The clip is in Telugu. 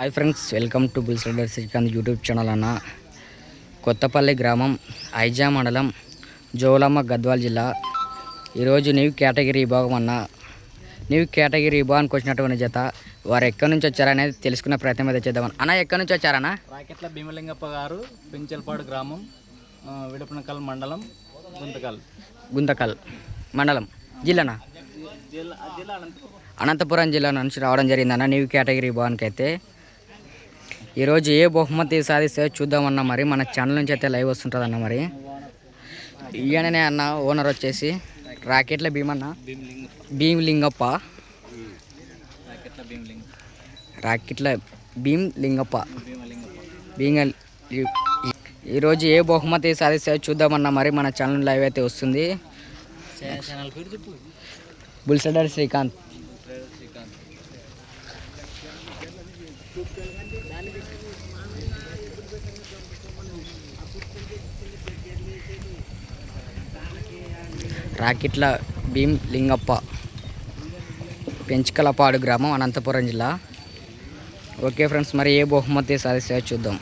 Hi friends welcome to Bulls Rider Srikanth YouTube channel అన్న. కొత్తపల్లి గ్రామం ఐజా మండలం జోలమ్మ గద్వాల్ జిల్లా. ఈరోజు న్యూ కేటగిరీ విభాగం అన్న. న్యూ కేటగిరీ విభాగానికి వచ్చినటువంటి జత వారు ఎక్కడి నుంచి వచ్చారనేది తెలుసుకునే ప్రయత్నం అయితే చేద్దాం. అన్న ఎక్కడి నుంచి వచ్చారన్న? రాకెట్ల భీమలింగప్ప గారు పెంచల్పాడు గ్రామం విడపనకల్ మండలం గుంతకల్. గుంతకల్ మండలం. జిల్లానా? జిల్లా జిల్లా అనంతపురం. అనంతపురం జిల్లా నుంచి రావడం జరిగిందన్న న్యూ కేటగిరీ విభాగానికి అయితే ఈరోజు ఏ బహుమతి సాధిస్తే చూద్దామన్నా మరి మన ఛానల్ నుంచి అయితే లైవ్ వస్తుంటుందన్న మరి. ఈయననే అన్న ఓనర్ వచ్చేసి రాకెట్ల భీమన్న. భీమ్ లింగప్ప రాకెట్ల భీమ్ లింగప్ప భీమ ఈరోజు ఏ బహుమతి సాధిస్తే చూద్దామన్నా మరి మన ఛానల్ లైవ్ అయితే వస్తుంది. బుల్సడర్ శ్రీకాంత్ శ్రీకాంత్. రాకెట్ల భీమ్ లింగప్ప పెంచుకలపాడు గ్రామం అనంతపురం జిల్లా. ఓకే ఫ్రెండ్స్ మరి ఏ బహుమతి సాధిస్తే చూద్దాం.